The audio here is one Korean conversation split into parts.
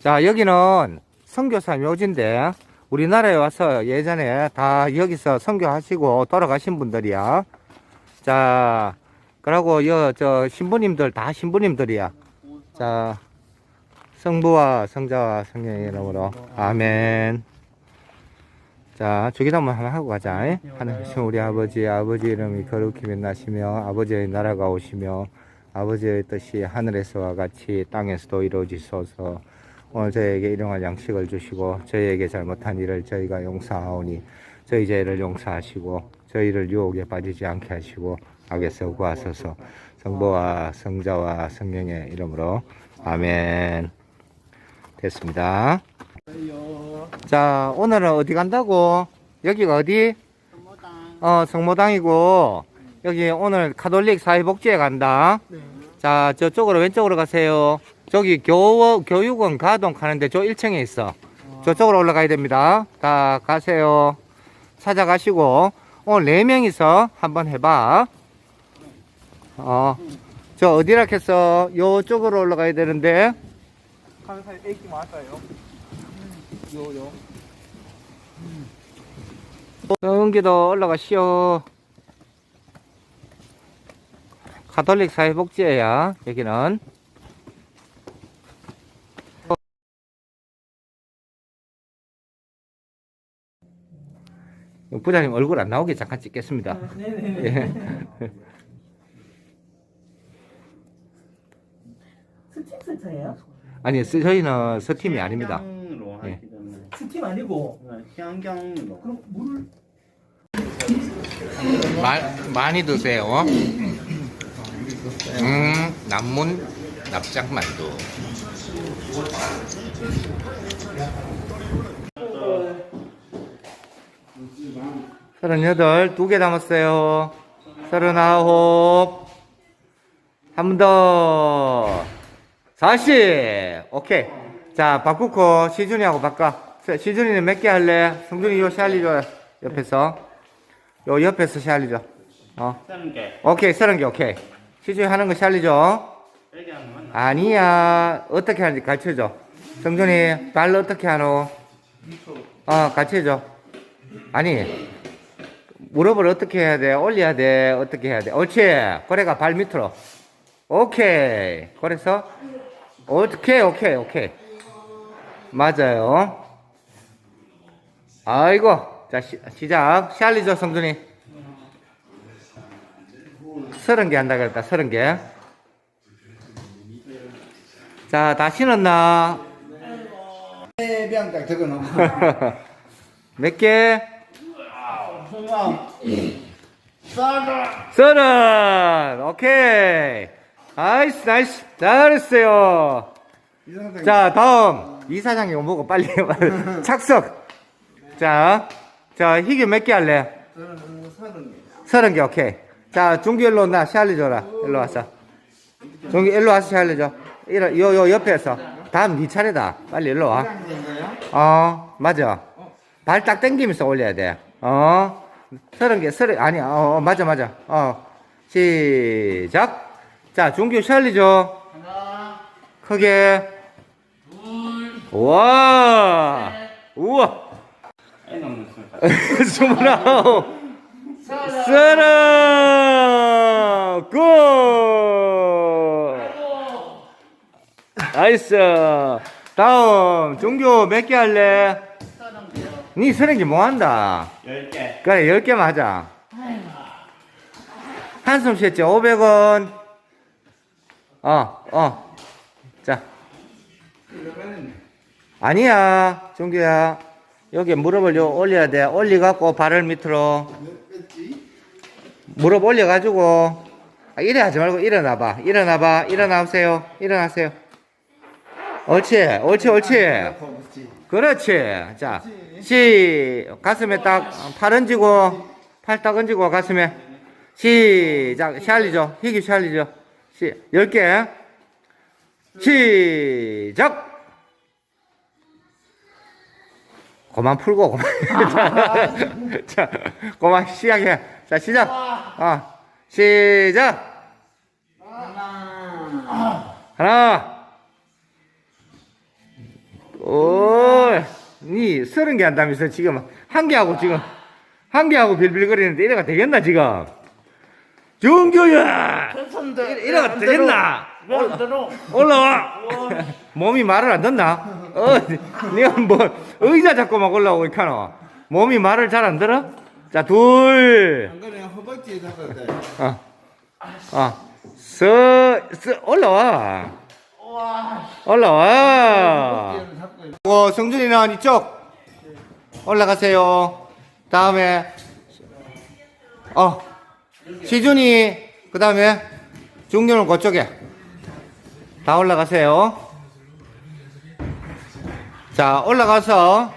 자, 여기는 선교사 묘지인데, 우리나라에 와서 예전에 다 여기서 선교하시고 돌아가신 분들이야. 자, 그러고 여, 저, 신부님들 다 신부님들이야. 자, 성부와 성자와 성령의 이름으로. 아멘. 자, 주기도문 한번 하고 가자. 잉? 하나님 우리 아버지, 아버지 이름이 거룩히 빛나시며, 아버지의 나라가 오시며, 아버지의 뜻이 하늘에서와 같이 땅에서도 이루어지소서. 오늘 저희에게 일용할 양식을 주시고, 저희에게 잘못한 일을 저희가 용서하오니, 저희 죄를 용서하시고, 저희를 유혹에 빠지지 않게 하시고, 악에서 구하소서. 성부와 성자와 성령의 이름으로. 아멘. 됐습니다. 자, 오늘은 어디 간다고? 여기가 어디? 어, 성모당이고, 여기 오늘 카톨릭 사회복지에 간다. 자, 저쪽으로 왼쪽으로 가세요. 저기 교, 교육원 가동 가는데 저 1층에 있어. 저쪽으로 올라가야 됩니다. 다 가세요. 찾아가시고, 오늘 4명이서 한번 해봐. 어, 저 어디라 했어? 요쪽으로 올라가야 되는데, 강사에 애기 맞아요. 요, 요. 은기도 올라가시오. 가톨릭 사회복지회야, 여기는. 부장님 얼굴 안 나오게 잠깐 찍겠습니다. 네네. 예. 스팀 센터예요? 아니, 스- 저희는 서팀이 아닙니다. 예. 하기 때문에 스팀 아니고 향경으로 그럼 물 마, 많이 드세요. 음, 남문 납작만두. 서른여덟, 두개 담았어요. 서른아홉, 한번 더. 사십, 오케이. 자, 바꾸고 시준이하고 바꿔. 시준이는 몇 개 할래? 성준이 요 샬리 줘, 옆에서. 요 옆에서 샬리죠. 어. 쓰는 게 오케이, 서른 개, 오케이. 시중에 하는 거 샬리죠? 아니야. 어떻게 하는지 가르쳐 줘. 성준이, 발 어떻게 하노? 어, 가르쳐 줘. 아니, 무릎을 어떻게 해야 돼? 올려야 돼? 어떻게 해야 돼? 옳지. 고래가 발 밑으로. 오케이. 그래서, 오케이, 오케이, 오케이. 맞아요. 아이고. 자, 시, 시작. 샬리죠, 성준이. 서른 개 한다 그랬다, 서른 개. 자, 다 신었나? 해병장 적어놓은 몇 개? 서른! 오케이. 나이스, 나이스. 잘했어요. 자, 다음. 이사장이 이거 보고 빨리 착석. 자, 자, 희귀 몇 개 할래? 서른 개, 오케이. 자, 중기 일로 온다. 샬리 줘라. 일로 와서. 중기 일로 와서 샬리 줘. 이러, 요, 요 옆에서. 다음 네 차례다. 빨리 일로 와. 어, 맞아. 발 딱 당기면서 올려야 돼. 어, 서른 개, 서른, 아니, 어, 어, 맞아, 맞아. 어, 시작. 자, 중규 샬리 줘. 크게. 와, 우와. 순간 스물아홉. 서른. 굿. 나이스. 다음, 중규 몇개 할래? 니개뭐 한다? 10개 그래, 10개 맞아. 한숨 쉬었지, 500원. 어, 어. 자. 아니야, 종규야. 여기 무릎을 요 올려야 돼. 올려갖고 발을 밑으로. 무릎 올려가지고. 아, 이래 하지 말고 일어나봐. 일어나봐. 일어나세요. 일어나세요. 옳지, 옳지, 옳지. 그렇지. 자, 시, 가슴에 딱, 팔 얹고, 팔 딱 얹고, 가슴에. 시작. 샬리죠. 희귀 샬리죠. 시, 열 개. 시작! 그만 풀고, 그만. 자, 자, 그만 시작해. 자, 시작. 아, 시작! 하나. 니 서른 개 한다면서 지금 한 개하고 지금 한 개하고 빌빌거리는데 이래가 되겠나 지금? 정규야! 이래가 되겠나? 올라, 올라와! 몸이 말을 안 듣나? 어 니가 뭐 의자 잡고 막 올라오고 있카노. 몸이 말을 잘 안 들어? 자 둘. 안 그래 허벅지 잡아야 돼. 어. 어. 서, 서, 올라와. 올라와. 잡고 있- 어, 성준이는 이쪽. 올라가세요. 다음에, 어, 시준이, 그 다음에, 중년은 그쪽에. 다 올라가세요. 자, 올라가서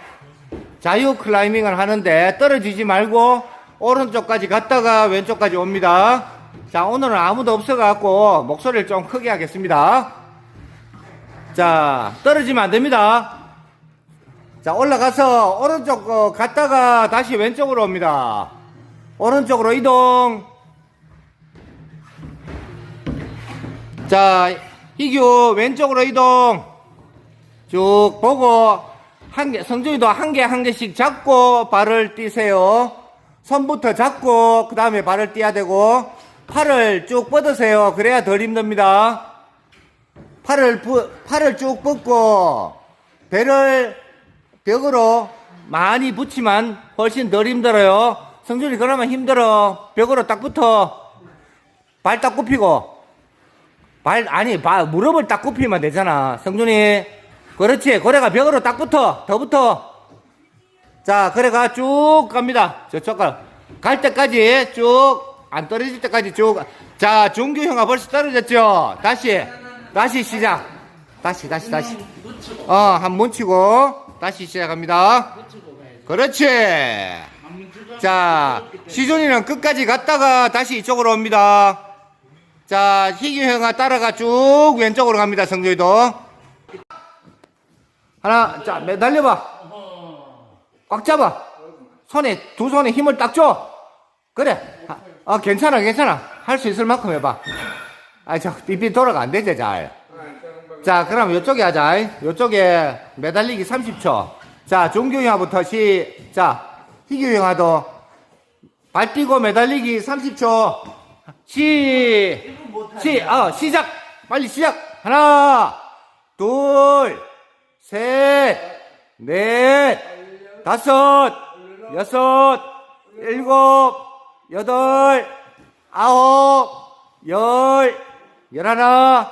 자유 클라이밍을 하는데 떨어지지 말고 오른쪽까지 갔다가 왼쪽까지 옵니다. 자, 오늘은 아무도 없어갖고 목소리를 좀 크게 하겠습니다. 자, 떨어지면 안 됩니다. 자, 올라가서 오른쪽 거 갔다가 다시 왼쪽으로 옵니다. 오른쪽으로 이동. 자, 희규 왼쪽으로 이동. 쭉 보고 한 개, 성준이도 한 개 한 개씩 잡고 발을 띄세요. 손부터 잡고 그 다음에 발을 띄어야 되고 팔을 쭉 뻗으세요. 그래야 덜 힘듭니다. 팔을 부, 팔을 쭉 뻗고 배를 벽으로 많이 붙이면 훨씬 덜 힘들어요. 성준이 그러면 힘들어. 벽으로 딱 붙어. 발 딱 굽히고. 발, 아니, 발, 무릎을 딱 굽히면 되잖아. 성준이. 그렇지. 고래가 벽으로 딱 붙어. 더 붙어. 자, 그래가 쭉 갑니다. 저쪽 가. 갈 때까지 쭉, 안 떨어질 때까지 쭉. 자, 종규 형아 벌써 떨어졌죠? 다시, 다시 시작. 다시, 다시, 다시. 어, 한 뭉치고, 다시 시작합니다. 그렇지. 자, 시준이는 끝까지 갔다가 다시 이쪽으로 옵니다. 자, 희규 형아 따라가 쭉 왼쪽으로 갑니다, 성조이도. 하나, 자, 매달려봐. 꽉 잡아. 손에, 두 손에 힘을 딱 줘. 그래. 아, 어, 괜찮아, 괜찮아. 할 수 있을 만큼 해봐. 아, 저, 삐삐 돌아가 안 되지, 잘. 자, 그럼 이쪽에 하자. 이쪽에 매달리기 30초. 자, 형아부터 시작. 희규 형아도 발 띄고 매달리기 30초. 시, 시, 어, 시작. 빨리 시작. 하나, 둘, 셋, 넷, 다섯, 여섯, 일곱, 여덟, 아홉, 열, 열하나,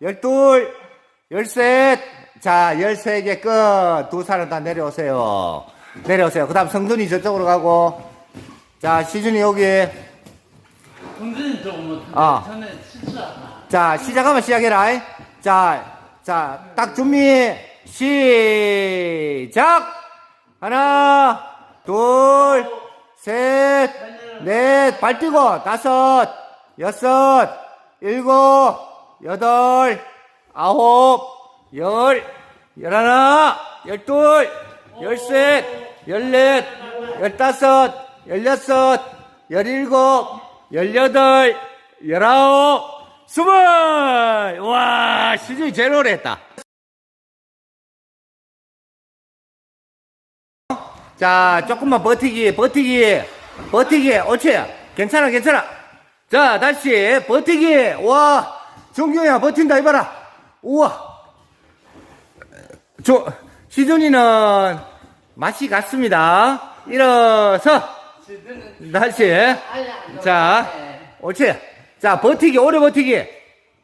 열둘, 열셋. 자, 열세 개 끝. 두 사람 다 내려오세요. 내려오세요. 그 다음 성준이 저쪽으로 가고. 자, 시준이 여기. 은근히 조금 아. 전에. 자, 시작하면 시작해라. 이. 자, 자, 딱 준비, 시작! 하나, 둘, 셋, 넷, 발 뛰고, 다섯, 여섯, 일곱, 여덟, 아홉, 열, 열하나, 열둘, 열셋, 열넷, 열다섯, 열여섯, 열일곱, 열여덟, 열아홉, 스물! 와, 시즌이 제일 오래 했다. 자, 조금만 버티기, 버티기, 버티기, 옳지. 괜찮아, 괜찮아. 자, 다시, 버티기. 와, 정규야, 버틴다, 이봐라. 우와. 저, 시준이는 맛이 갔습니다. 일어서. 다시. 자, 옳지. 자, 버티기, 오래 버티기.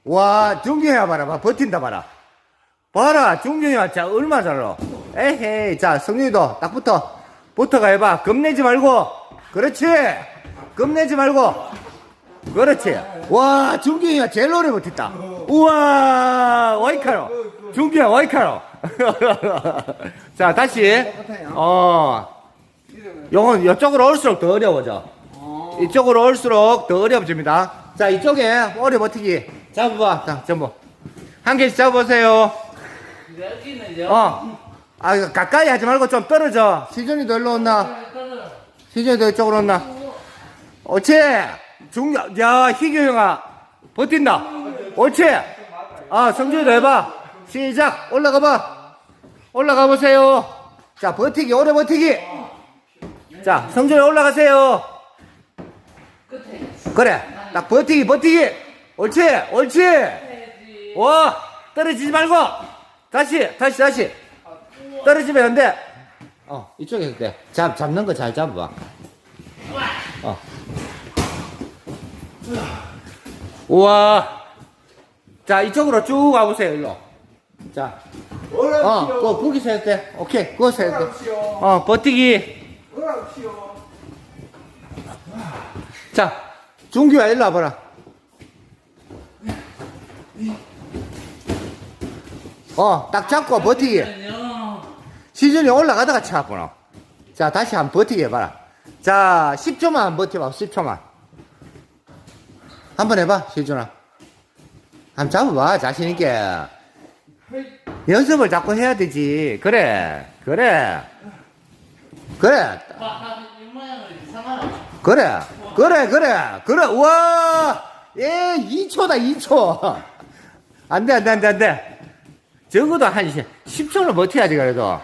와, 중경이야 봐라, 봐. 버틴다 봐라. 봐라, 중경이야, 자, 얼마 잘로. 에헤이, 자, 성준이도 딱 붙어. 붙어가 해봐. 겁내지 말고. 그렇지. 겁내지 말고. 그렇지. 와, 중경이가 제일 오래 버텼다. 우와, 와이카로. 중경이야, 와이카로. 자, 다시. 어, 요건 이쪽으로 올수록 더 어려워져. 이쪽으로 올수록 더 어려워집니다. 자, 이쪽에 오래 버티기. 잡아봐. 자, 전부. 한 개씩 잡아보세요. 어. 아, 가까이 하지 말고 좀 떨어져. 시준이도 일로 온나? 시준이도 이쪽으로 온나? 옳지. 중, 야, 희규 형아. 버틴다. 옳지. 아, 성준이도 해봐. 시작. 올라가 봐. 올라가 보세요. 자, 버티기, 오래 버티기. 자, 성준이 올라가세요. 그래. 딱 버티기, 버티기. 옳지, 옳지. 와, 떨어지지 말고. 다시, 다시, 다시. 떨어지면 안 돼. 어, 이쪽에서 돼. 잡, 잡는 거 잘 잡아봐. 어. 우와. 자, 이쪽으로 쭉 와보세요, 일로. 자, 어. 그거 거기서 해도 돼. 오케이, 해도 돼. 어랍시오. 어, 버티기. 자, 준규야, 일로 와봐라. 어, 딱 잡고 버티기. 요 시즌이 올라가다가 차구나. 자, 다시 한번 버티게 해봐라. 자, 10초만 버텨봐, 10초만. 한번 해봐, 시준아. 한번 잡아봐, 자신있게. 연습을 자꾸 해야 되지. 그래, 그래. 그래? 그래, 그래, 그래, 그래, 우와! 예, 2초다, 2초. 안 돼, 안 돼, 안 돼, 안 돼. 적어도 한 10초는 버텨야지, 그래도.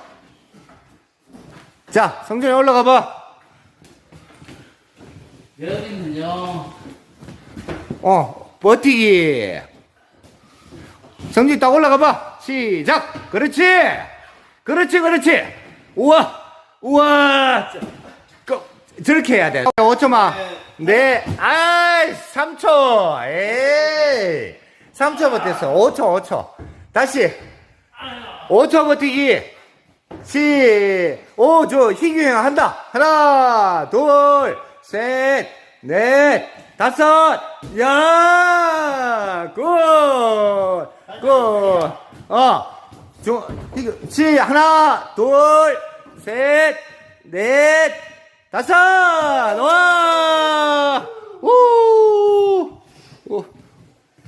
자, 성준이 올라가 봐. 여기는요. 어, 버티기. 성준이 딱 올라가 봐. 시작! 그렇지! 그렇지, 그렇지! 우와! 우와! 저, 그, 저렇게 해야 돼. 5초만. 네. 아이, 3초. 에이. 3초 버텼어. 5초, 5초. 다시. 5초 버티기. 시, 오, 저, 희규형 한다. 하나, 둘, 셋, 넷, 다섯, 야, 굿, 굿, 어, 중, 시, 하나, 둘, 셋, 넷, 다섯, 와, 우, 우,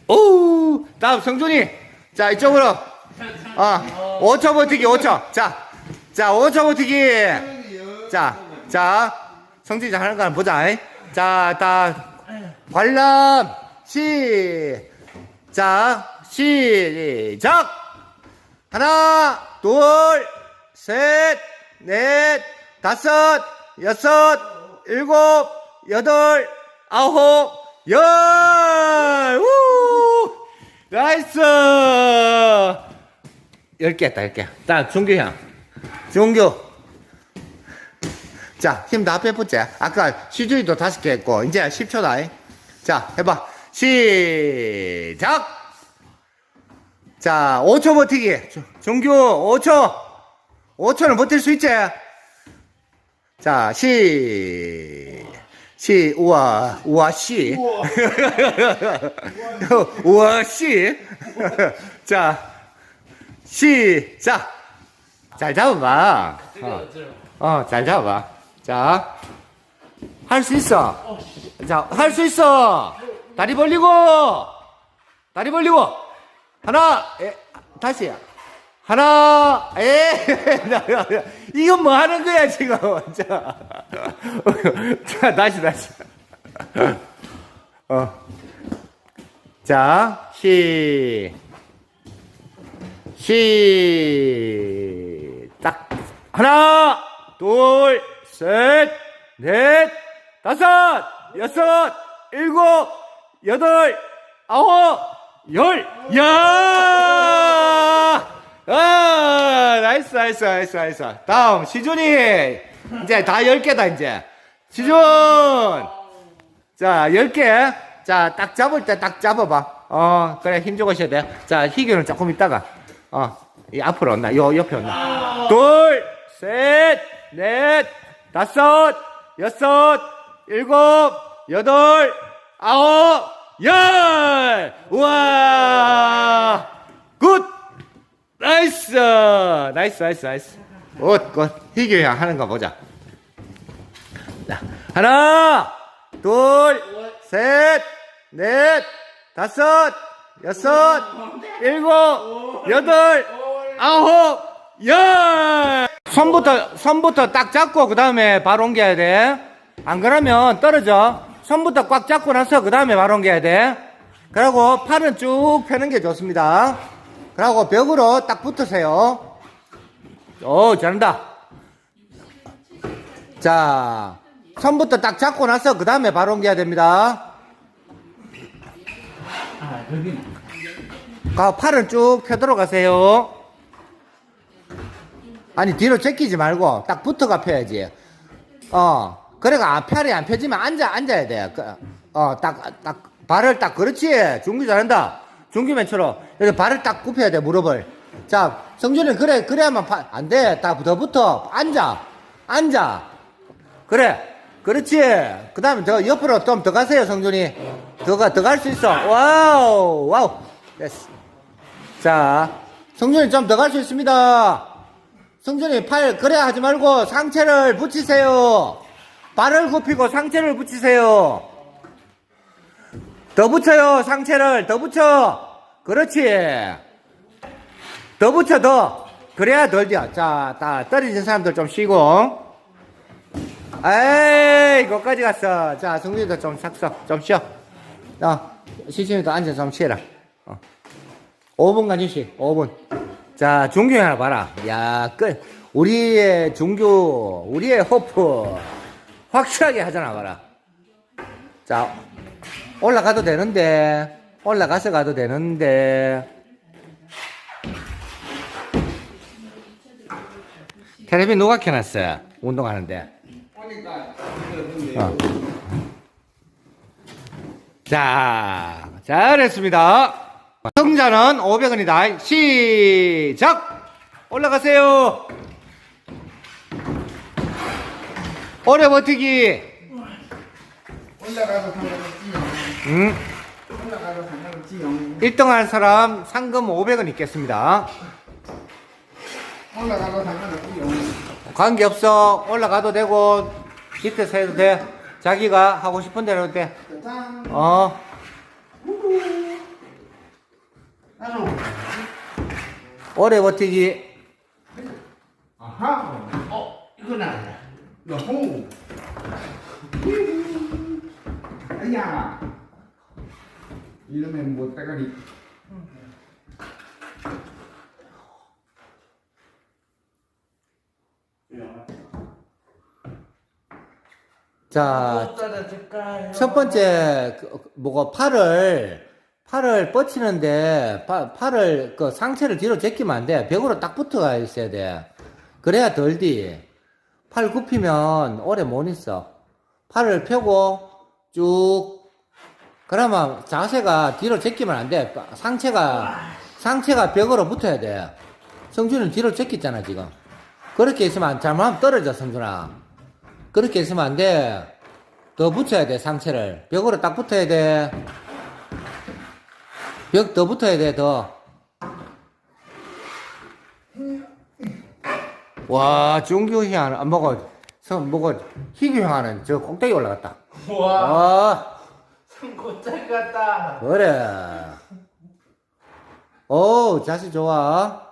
오, 다음 성준이. 자, 이쪽으로. 아, 5초 버티기, 5초. 자, 자, 5초 버티기. 자, 자, 성진이 잘 하는 거 한번 보자. 잉? 자, 다, 관람, 시, 자, 시작! 하나, 둘, 셋, 넷, 다섯, 여섯, 일곱, 여덟, 아홉, 열! 우! 나이스! 열 개 했다, 열 개. 딱, 종규 형. 종규. 자, 힘 다 빼보자. 아까 시주이도 다섯 개 했고, 이제 10초다. 자, 해봐. 시작! 자, 5초 버티기. 조- 종규, 5초. 5초는 버틸 수 있지? 자, 시, 시, 우와, 우와, 씨. 우와, 씨. 자, 시작. 잘 잡아봐. 어, 어, 잘 잡아봐. 자, 할 수 있어. 자, 할 수 있어. 다리 벌리고, 다리 벌리고. 하나, 에, 다시. 하나, 에, 이건 뭐 하는 거야, 지금. 자, 자, 다시, 다시. 어. 자, 시, 시작. 하나, 둘, 셋, 넷, 다섯, 여섯, 일곱, 여덟, 아홉, 열. 야! 아, 나이스, 나이스, 나이스, 나이스. 다음, 시준이. 이제 다 열 개다, 이제. 시준! 자, 열 개. 자, 딱 잡을 때 딱 잡아봐. 어, 그래, 힘 주고 있어야 돼. 자, 희규는 조금 있다가. 어, 이 앞으로 온나, 요 옆에 온나. 둘, 셋, 넷, 다섯, 여섯, 일곱, 여덟, 아홉, 열! 우와! 굿! 나이스! 나이스, 나이스, 나이스. 굿, 굿. 희규 형 하는 거 보자. 자, 하나, 둘, 셋, 넷, 다섯, 여섯, 일곱, 여덟, 아홉, 열! 손부터, 손부터 딱 잡고, 그 다음에 바로 옮겨야 돼. 안 그러면 떨어져. 손부터 꽉 잡고 나서, 그 다음에 바로 옮겨야 돼. 그리고 팔은 쭉 펴는 게 좋습니다. 그리고 벽으로 딱 붙으세요. 오, 잘한다. 자, 손부터 딱 잡고 나서 그 다음에 바로 옮겨야 됩니다. 가, 팔은 쭉 펴도록 하세요. 아니, 뒤로 제끼지 말고 딱 붙어가 펴야지. 어, 그래가 아, 팔이 안 펴지면 앉아, 앉아야 돼. 그, 어, 딱, 딱, 발을 딱, 그렇지. 중기 잘한다. 중기 맨처럼. 여기 발을 딱 굽혀야 돼, 무릎을. 자, 성준이 그래, 그래야만 파, 안 돼. 딱 더 붙어. 앉아. 앉아. 그래. 그렇지. 그 다음에 더 옆으로 좀 더 가세요, 성준이. 더 가, 더 갈 수 있어. 와우, 와우. 됐어. 자, 성준이 좀 더 갈 수 있습니다. 성준이 팔, 그래 하지 말고 상체를 붙이세요. 발을 굽히고 상체를 붙이세요. 더 붙여요, 상체를. 더 붙여. 그렇지. 더 붙여, 더. 그래야 덜 돼. 자, 다 떨어진 사람들 좀 쉬고. 에이, 거기까지 갔어. 자, 성준이도 좀 삭서. 좀 쉬어. 어, 시준이도 앉아 좀 쉬어라. 어. 5분간 휴식, 5분. 자, 중교 하나 봐라. 야, 끝. 우리의 중교, 우리의 호프. 확실하게 하잖아, 봐라. 자, 올라가도 되는데, 올라가서 가도 되는데. 테레비 누가 켜놨어? 운동하는데. 어. 자, 잘했습니다. 성자는 500원이다. 시작! 올라가세요. 오래 버티기. 올라가서 상관없지요. 음, 올라가서 상관없지요. 1등 할 사람 상금 500원 있겠습니다. 올라가서 상관없지요. 관계없어. 올라가도 되고, 밑에서 해도 돼. 자기가 하고 싶은 대로 해도 돼. 짠. 어. 따로. 오래 버티기. 아하. 어, 이건 아니야. 여호. 아야. 이러면 못 따가리. 자? 첫 번째 그, 뭐가 팔을 팔을 뻗치는데 파- 팔을 그 상체를 뒤로 제끼면 안 돼. 벽으로 딱 붙어가 있어야 돼. 그래야 덜디. 팔 굽히면 오래 못 있어. 팔을 펴고 쭉 그러면 자세가 뒤로 제끼면 안 돼. 상체가 상체가 벽으로 붙어야 돼. 성준은 뒤로 제끼잖아 지금. 그렇게 있으면 안- 잘못하면 떨어져 성준아. 그렇게 있으면 안 돼. 더 붙여야 돼, 상체를. 벽으로 딱 붙어야 돼. 벽 더 붙어야 돼, 더. 와, 중규 형은 안 먹어. 성, 먹어. 희규 형은 저 꼭대기 올라갔다. 우와, 와, 손고짝 같다. 그래. 오, 자세 좋아.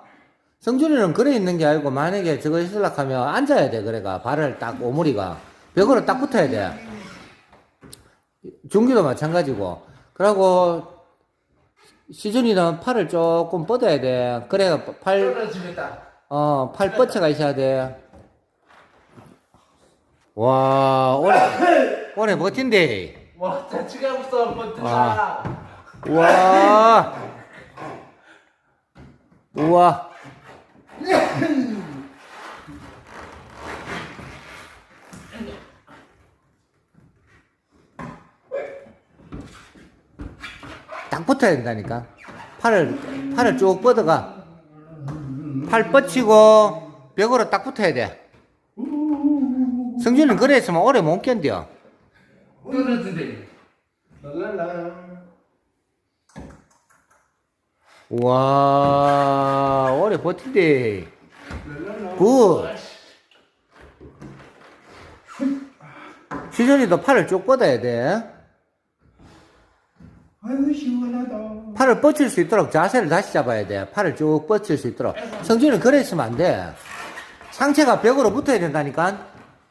성준이는 그래 있는 게 아니고, 만약에 저거 있으려고 하면 앉아야 돼, 그래가. 발을 딱, 오므리가. 벽으로 딱 붙어야 돼. 중기도 마찬가지고. 그러고, 시준이는 팔을 조금 뻗어야 돼. 그래야 팔, 떨어지겠다. 어, 팔 뻗쳐가 있어야 돼. 와, 오래, 오래 버틴대. 와, 자취가 없어, 한번 와. 드자. 우와. 우와. 딱 붙어야 된다니까. 팔을, 팔을 쭉 뻗어가. 팔 뻗치고 벽으로 딱 붙어야 돼. 성준은 그래 있으면 오래 못 견뎌. 떨어지대. 랄랄라. 와 오래 버티대 굿 시전이도 팔을 쭉 뻗어야 돼 아유 시원하다. 팔을 뻗칠 수 있도록 자세를 다시 잡아야 돼 팔을 쭉 뻗칠 수 있도록 성준이 그래 있으면 안 돼 상체가 벽으로 붙어야 된다니까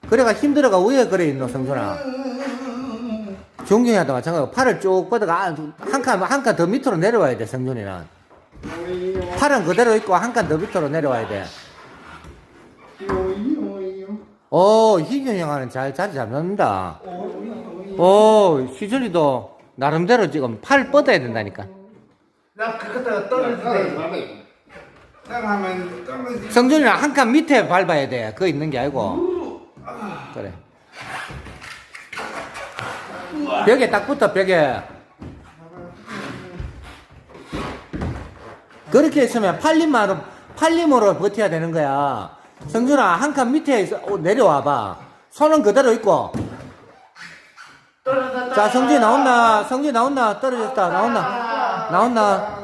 그래가 힘들어가 위에 그래 있노 성준아 종경이도 마찬가지고 팔을 쭉 뻗어가 한 칸 한 칸 더 밑으로 내려와야 돼 성준이는 팔은 그대로 있고 한 칸 더 밑으로 내려와야 돼. 오, 희경 형아는 잘 자리 잘 넣는다. 오, 시준이도 나름대로 지금 팔 뻗어야 된다니까. 나 그거다가. 따라하면 떨어지. 성준이는 한 칸 밑에 밟아야 돼. 그거 있는 게 아니고. 그래. 벽에 딱 붙어, 벽에. 그렇게 있으면 팔림으로, 팔림으로 버텨야 되는 거야. 성준아, 한 칸 밑에 어, 내려와봐. 손은 그대로 있고. 자, 성준이 나온다. 성준이 나온다. 떨어졌다. 나온다. 나온다.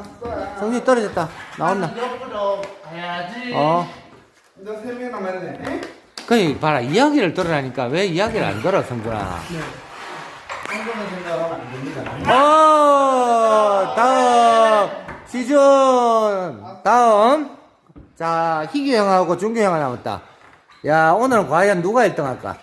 성준이 떨어졌다. 나온다. 옆으로 가야지. 어. 너 세 명 남았네. 그 봐라 이야기를 들으라니까 왜 이야기를 안 들어 성준아. 어 다음 시준 다음 자 희규 형하고 준규 형이 남았다 야 오늘은 과연 누가 1등 할까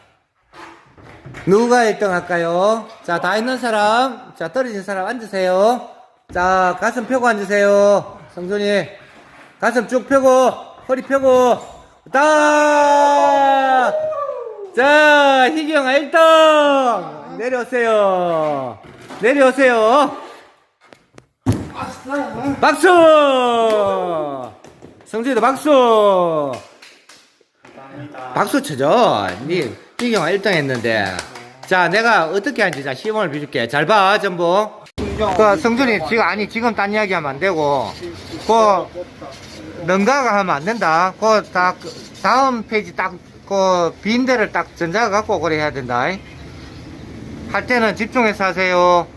누가 1등 할까요 자 다 있는 사람 자 떨어진 사람 앉으세요 자 가슴 펴고 앉으세요 성준이 가슴 쭉 펴고 허리 펴고 다! 자, 희기 형아 1등! 내려오세요. 내려오세요. 박수! 성준이도 박수! 박수 쳐줘. 니, 형아 1등 했는데. 자, 내가 어떻게 하는지 자, 시범을 비줄게. 잘 봐, 전부. 그, 성준이 지금, 아니, 지금 딴 이야기 하면 안 되고. 그, 능가가 하면 안 된다. 그, 다, 다음 페이지 딱, 그, 빈 데를 딱 전자가 갖고 그래 해야 된다. 할 때는 집중해서 하세요.